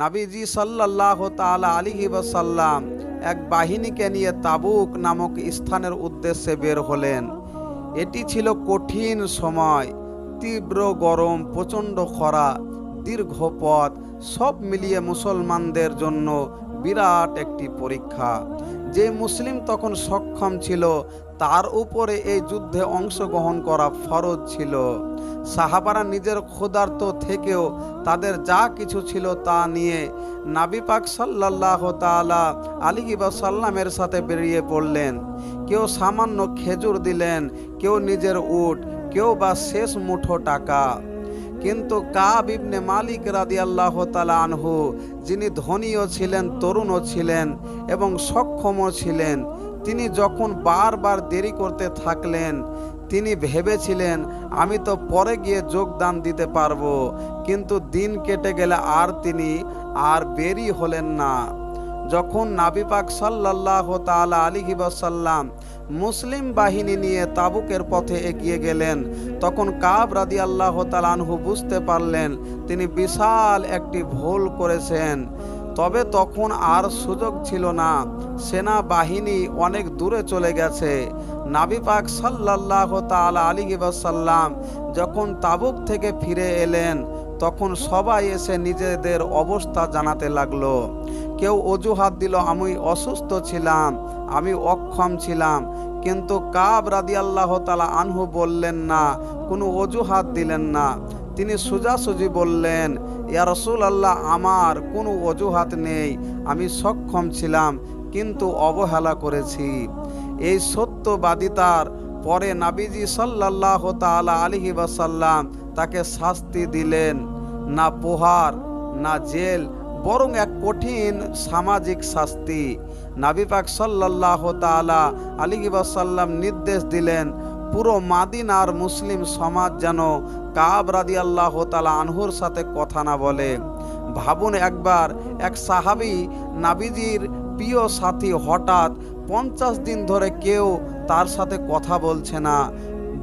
নাবিজি সাল্লাহ তালা আলিহি বাসাল্লাম এক বাহিনীকে নিয়ে তাবুক নামক স্থানের উদ্দেশ্যে বের হলেন। এটি ছিল কঠিন সময়, তীব্র গরম, প্রচণ্ড খরা, দীর্ঘ পথ, সব মিলিয়ে মুসলমানদের জন্য বিরাট একটি পরীক্ষা। যে মুসলিম তখন সক্ষম ছিল, তার উপরে এই যুদ্ধে অংশগ্রহণ করা ফরজ ছিল। সাহাবারা নিজের ক্ষুধার্ত থেকেও তাদের যা কিছু ছিল তা নিয়ে নাবি পাক সাল্লাহ তালা আলিগিবা সাল্লামের সাথে বেরিয়ে পড়লেন। কেউ সামান্য খেজুর দিলেন, কেউ নিজের উট, কেউ বা শেষ মুঠো টাকা। কিন্তু কাব ইবনে মালিক রাদি আল্লাহ আনহু, যিনি ধনীও ছিলেন, তরুণও ছিলেন এবং সক্ষমও ছিলেন, তিনি যখন বারবার দেরি করতে থাকলেন, তিনি ভেবেছিলেন, আমি তো পরে গিয়ে যোগদান দিতে পারব। কিন্তু দিন কেটে গেলে আর তিনি আর বেরি হলেন না। যখন নাবি পাক সাল্লাহ তালা আলিহি সাল্লাম মুসলিম বাহিনী নিয়ে তাবুকের পথে এগিয়ে গেলেন, তখন কাব রাদি আল্লাহ তালানহু বুঝতে পারলেন তিনি বিশাল একটি ভুল করেছেন। তবে তখন আর সুযোগ ছিল না। সেনা বাহিনী অনেক দূরে চলে গেছে। নাবি পাক সাল্লাহ তালা আলী সাল্লাম যখন তাবুক থেকে ফিরে এলেন, তখন সবাই এসে নিজেদের অবস্থা জানাতে লাগল। কেউ অজুহাত দিল, আমি অসুস্থ ছিলাম, আমি অক্ষম ছিলাম। কিন্তু কাব রাদি আল্লাহ তালা আনহু বললেন, না, কোনো অজুহাত দিলেন না। তিনি সোজাসুজি বললেন, ইয়া রসুল আল্লাহ আমার কোনো অজুহাত নেই, আমি সক্ষম ছিলাম, কিন্তু অবহেলা করেছি। এই সত্যবাদিতার পরে নাবিজি সাল্লাহ তালা আলিহি বাসাল্লাম তাকে শাস্তি দিলেন, না পোহার, না জেল বরং এক কঠিন সামাজিক শাস্তি। নাবিপাক সাল্লাহ তালা আলিহি বাসাল্লাম নির্দেশ দিলেন, পুরো মাদিনার মুসলিম সমাজ যেন কাব রাদি আল্লাহ তালা আনহুর সাথে কথা না বলে। ভাবুন একবার, এক সাহাবি নাবিজির প্রিয় সাথী হঠাৎ পঞ্চাশ দিন ধরে কেউ তার সাথে কথা বলছে না।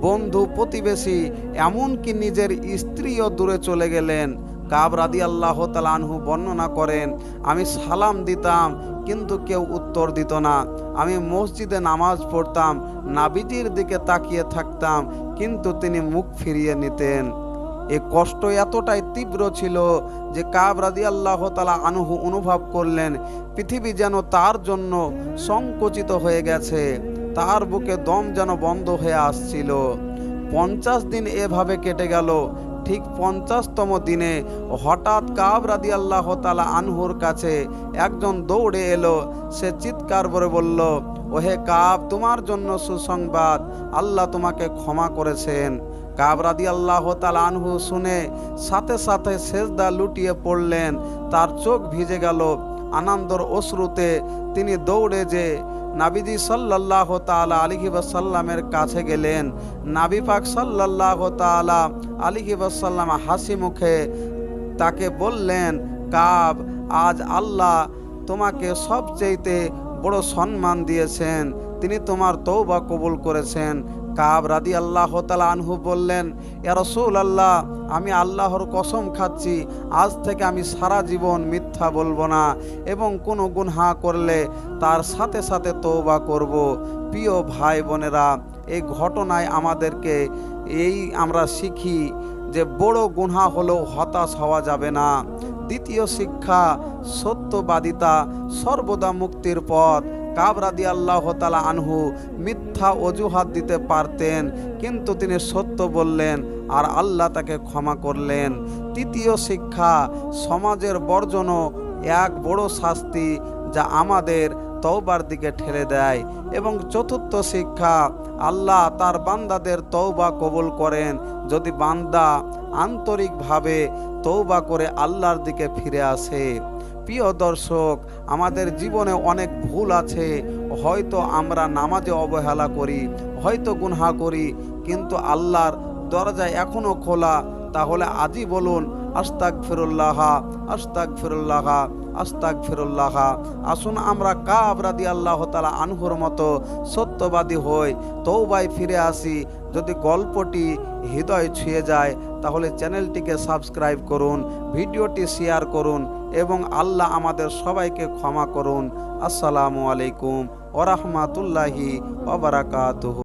বন্ধু, প্রতিবেশী, এমনকি নিজের স্ত্রীও দূরে চলে গেলেন। কাব রাদি আল্লাহ তালানহু বর্ণনা করেন, আমি সালাম দিতাম, কিন্তু কেউ উত্তর দিত না। আমি মসজিদে নামাজ পড়তাম নাবিজির দিকে তাকিয়ে থাকতাম, কিন্তু তিনি মুখ ফিরিয়ে নিতেন। এ কষ্ট এতটাই তীব্র ছিল যে কাব রাদি আল্লাহ তালা আনহু অনুভব করলেন, পৃথিবী যেন তার জন্য সংকুচিত হয়ে গেছে, তার বুকে দম যেন বন্ধ হয়ে আসছিল। পঞ্চাশ দিন এভাবে কেটে গেল ঠিক পঞ্চাশতম দিনে হঠাৎ কাব রাদি আল্লাহ তালা আনহুর কাছে একজন দৌড়ে এলো। সে চিৎকার করে বলল, ওহে কাব, তোমার জন্য সুসংবাদ। আল্লাহ তোমাকে ক্ষমা করেছেন। কাবরাদি আল্লাহ আনহু শুনে সাথে সাথে সেজদা লুটিয়ে পড়লেন। তার চোখ ভিজে গেল। আনন্দর অশ্রুতে তিনি দৌড়ে যে নাবিজি সাল্লাহ তালা আলিহি বাসাল্লামের কাছে গেলেন। নাবি পাক সাল্লাহ তালা আলিহি বাসাল্লাম হাসি মুখে তাকে বললেন, কাব, আজ আল্লাহ তোমাকে সবচেয়েতে বড় সম্মান দিয়েছেন। তিনি তোমার তৌবা কবুল করেছেন। কাব রাদি আল্লাহ তালা আনহু বললেন, এ রসুল আল্লাহ আমি আল্লাহর কসম খাচ্ছি, আজ থেকে আমি সারা জীবন মিথ্যা বলব না এবং কোনো গুনহা করলে তার সাথে সাথে তৌবা করব। প্রিয় ভাই বোনেরা এই ঘটনায় আমাদেরকে এই আমরা শিখি যে বড় গুনহা হলেও হতাশ হওয়া যাবে না। দ্বিতীয় শিক্ষা, সত্যবাদিতা সর্বদা মুক্তির পথ। কাবরাদি আল্লাহ তালা আনহু মিথ্যা অজুহাত দিতে পারতেন, কিন্তু তিনি সত্য বললেন আর আল্লাহ তাকে ক্ষমা করলেন। তৃতীয় শিক্ষা, সমাজের বর্জনও এক বড় শাস্তি যা আমাদের তৌবার দিকে ঠেলে দেয়। এবং চতুর্থ শিক্ষা, আল্লাহ তার বান্দাদের তৌবা কবুল করেন। যদি বান্দা আন্তরিকভাবে তৌবা করে আল্লাহর দিকে ফিরে আসে প্রিয় দর্শক, আমাদের জীবনে অনেক ভুল আছে। হয়তো আমরা নামাজে অবহেলা করি, হয়তো গুনহা করি, কিন্তু আল্লাহর দরজা এখনও খোলা। তাহলে আজই বলুন আস্তাক ফিরুল্লাহা আস্তাক ফিরুল্লাহা আস্তাক ফিরুল্লাহা আসুন আমরা কাবরাদি আল্লাহ তালা আনহুর মতো সত্যবাদী হই তৌবাই ফিরে আসি। যদি গল্পটি হৃদয় ছুঁয়ে যায়, তাহলে চ্যানেলটিকে সাবস্ক্রাইব করুন, ভিডিওটি শেয়ার করুন এবং আল্লাহ আমাদের সবাইকে ক্ষমা করুন। আসসালামু আলাইকুম ওরহমাতুল্লাহি ওবরাকাতুহ